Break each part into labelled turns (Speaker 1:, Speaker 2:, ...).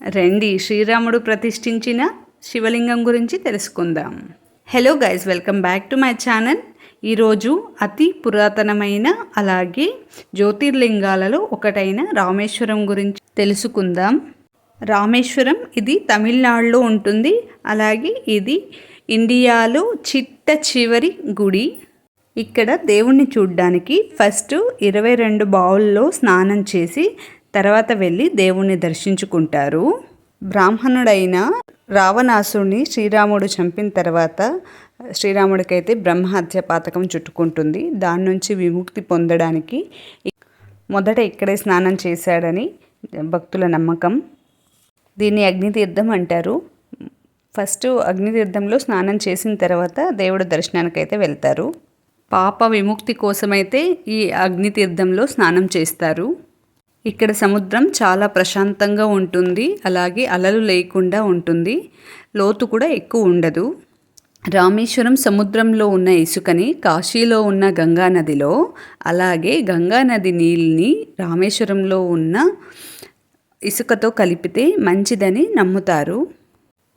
Speaker 1: రండి శ్రీరాముడు ప్రతిష్ఠించిన శివలింగం గురించి తెలుసుకుందాం. Hello guys welcome back to my channel ఈరోజు అతి పురాతనమైన అలాగే జ్యోతిర్లింగాలలో ఒకటైన రామేశ్వరం గురించి తెలుసుకుందాం. రామేశ్వరం ఇది తమిళనాడులో ఉంటుంది. అలాగే ఇది ఇండియాలో చిట్ట చివరి గుడి. ఇక్కడ దేవుణ్ణి చూడ్డానికి ఫస్ట్ ఇరవై రెండు బావుల్లో స్నానం చేసి తర్వాత వెళ్ళి దేవుణ్ణి దర్శించుకుంటారు. బ్రాహ్మణుడైన రావణాసుని శ్రీరాముడు చంపిన తర్వాత శ్రీరాముడికైతే బ్రహ్మహత్య పాతకం చుట్టుకుంటుంది. దాని నుంచి విముక్తి పొందడానికి మొదట ఇక్కడే స్నానం చేశాడని భక్తుల నమ్మకం. దీన్ని అగ్నితీర్థం అంటారు. ఫస్ట్ అగ్నితీర్థంలో స్నానం చేసిన తర్వాత దేవుడు దర్శనానికైతే వెళ్తారు. పాప విముక్తి కోసమైతే ఈ అగ్నితీర్థంలో స్నానం చేస్తారు. ఇక్కడ సముద్రం చాలా ప్రశాంతంగా ఉంటుంది. అలాగే అలలు లేకుండా ఉంటుంది. లోతు కూడా ఎక్కువ ఉండదు. రామేశ్వరం సముద్రంలో ఉన్న ఇసుకని కాశీలో ఉన్న గంగా నదిలో అలాగే గంగా నది నీళ్ళని రామేశ్వరంలో ఉన్న ఇసుకతో కలిపితే మంచిదని నమ్ముతారు.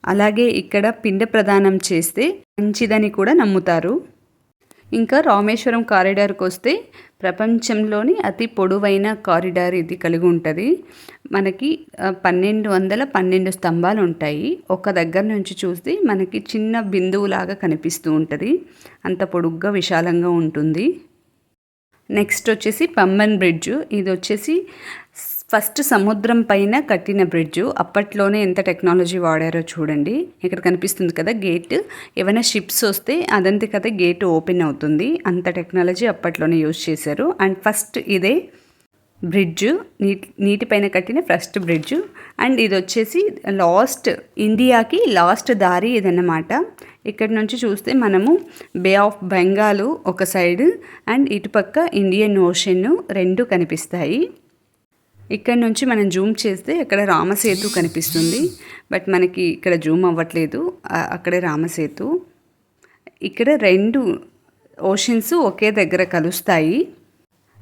Speaker 1: అలాగే ఇక్కడ పిండ ప్రదానం చేస్తే మంచిదని కూడా నమ్ముతారు. ఇంకా రామేశ్వరం కారిడార్కి వస్తే ప్రపంచంలోని అతి పొడవైన కారిడార్ ఇది కలిగి ఉంటుంది. మనకి పన్నెండు వందల పన్నెండు స్తంభాలు ఉంటాయి. ఒక దగ్గర నుంచి చూస్తే మనకి చిన్న బిందువులాగా కనిపిస్తూ ఉంటుంది. అంత పొడుగ్గా విశాలంగా ఉంటుంది. నెక్స్ట్ వచ్చేసి పంబన్ బ్రిడ్జ్. ఇది వచ్చేసి ఫస్ట్ సముద్రం పైన కట్టిన బ్రిడ్జ్. అప్పట్లోనే ఎంత టెక్నాలజీ వాడారో చూడండి. ఇక్కడ కనిపిస్తుంది కదా గేట్. ఏమైనా షిప్స్ వస్తే అదంతే కదా గేట్ ఓపెన్ అవుతుంది. అంత టెక్నాలజీ అప్పట్లోనే యూజ్ చేశారు. అండ్ ఫస్ట్ ఇదే బ్రిడ్జ్. నీటి నీటిపైన కట్టిన ఫస్ట్ బ్రిడ్జ్. అండ్ ఇది వచ్చేసి లాస్ట్ ఇండియాకి లాస్ట్ దారి ఇదన్నమాట. ఇక్కడ నుంచి చూస్తే మనము బే ఆఫ్ బెంగాల్ ఒక సైడ్ అండ్ ఇటుపక్క ఇండియన్ ఓషన్ రెండు కనిపిస్తాయి. ఇక్కడ నుంచి మనం జూమ్ చేస్తే అక్కడ రామసేతు కనిపిస్తుంది. బట్ మనకి ఇక్కడ జూమ్ అవ్వట్లేదు. అక్కడే రామసేతు. ఇక్కడ రెండు ఓషన్స్ ఒకే దగ్గర కలుస్తాయి.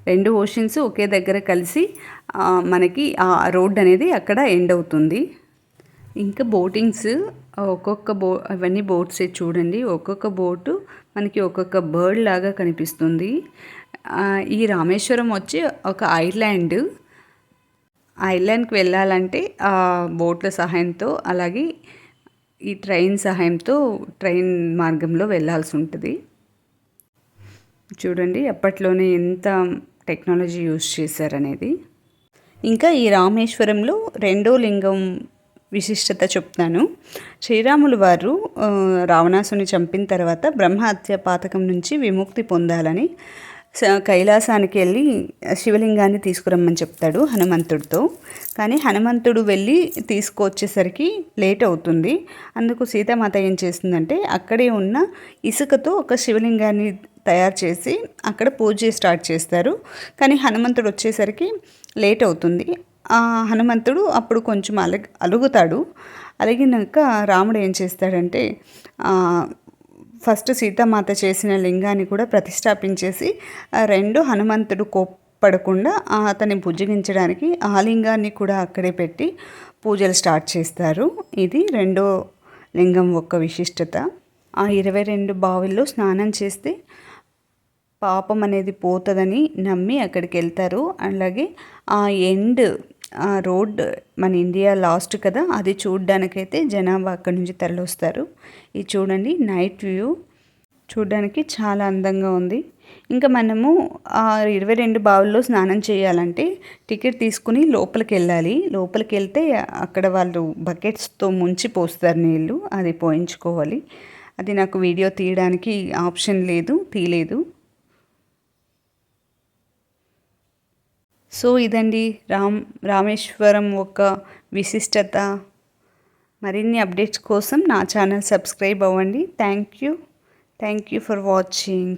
Speaker 1: రెండు ఓషన్స్ ఒకే దగ్గర కలిసి మనకి ఆ రోడ్ అనేది అక్కడ ఎండ్ అవుతుంది. ఇంకా బోటింగ్స్ ఒక్కొక్క బో అవన్నీ బోట్స్ చూడండి. ఒక్కొక్క బోటు మనకి ఒక్కొక్క బర్డ్ లాగా కనిపిస్తుంది. ఈ రామేశ్వరం వచ్చి ఒక ఐలాండ్. ఐలాండ్కి వెళ్ళాలంటే బోట్ల సహాయంతో అలాగే ఈ ట్రైన్ సహాయంతో ట్రైన్ మార్గంలో వెళ్ళాల్సి ఉంటుంది. చూడండి అప్పట్లోనే ఎంత టెక్నాలజీ యూజ్ చేశారనేది. ఇంకా ఈ రామేశ్వరంలో రెండో లింగం విశిష్టత చెప్తాను. శ్రీరాములు వారు రావణాసుని చంపిన తర్వాత బ్రహ్మహత్య పాతకం నుంచి విముక్తి పొందాలని కైలాసానికి వెళ్ళి శివలింగాన్ని తీసుకురమ్మని చెప్తాడు హనుమంతుడితో. కానీ హనుమంతుడు వెళ్ళి తీసుకొచ్చేసరికి లేట్ అవుతుంది. అందుకు సీతామాత ఏం చేస్తుందంటే అక్కడే ఉన్న ఇసుకతో ఒక శివలింగాన్ని తయారు చేసి అక్కడ పూజ స్టార్ట్ చేస్తారు. కానీ హనుమంతుడు వచ్చేసరికి లేట్ అవుతుంది. హనుమంతుడు అప్పుడు కొంచెం అలగ అలుగుతాడు. అలిగినాక రాముడు ఏం చేస్తాడంటే ఫస్ట్ సీతామాత చేసిన లింగాన్ని కూడా ప్రతిష్టాపించేసి రెండు హనుమంతుడు కోప్పడకుండా అతన్ని భుజగించడానికి ఆ లింగాన్ని కూడా అక్కడే పెట్టి పూజలు స్టార్ట్ చేస్తారు. ఇది రెండో లింగం యొక్క విశిష్టత. ఆ ఇరవై రెండు బావిల్లో స్నానం చేస్తే పాపం అనేది పోతుందని నమ్మి అక్కడికి వెళ్తారు. అలాగే ఆ ఎండ్ రోడ్ మన ఇండియా లాస్ట్ కదా అది చూడడానికైతే జనాభా అక్కడి నుంచి తరలిస్తారు. ఇది చూడండి నైట్ వ్యూ. చూడడానికి చాలా అందంగా ఉంది. ఇంకా మనము ఆ ఇరవై రెండు బావుల్లో స్నానం చేయాలంటే టికెట్ తీసుకుని లోపలికి వెళ్ళాలి. లోపలికి వెళ్తే అక్కడ వాళ్ళు బకెట్స్తో ముంచి పోస్తారు నీళ్ళు అది పోయించుకోవాలి. అది నాకు వీడియో తీయడానికి ఆప్షన్ లేదు తీయలేదు. సో ఇదండి రామ్ రామేశ్వరం ఒక విశిష్టత. మరిన్ని అప్డేట్స్ కోసం నా ఛానల్ సబ్స్క్రైబ్ అవ్వండి. Thank you. Thank you for watching.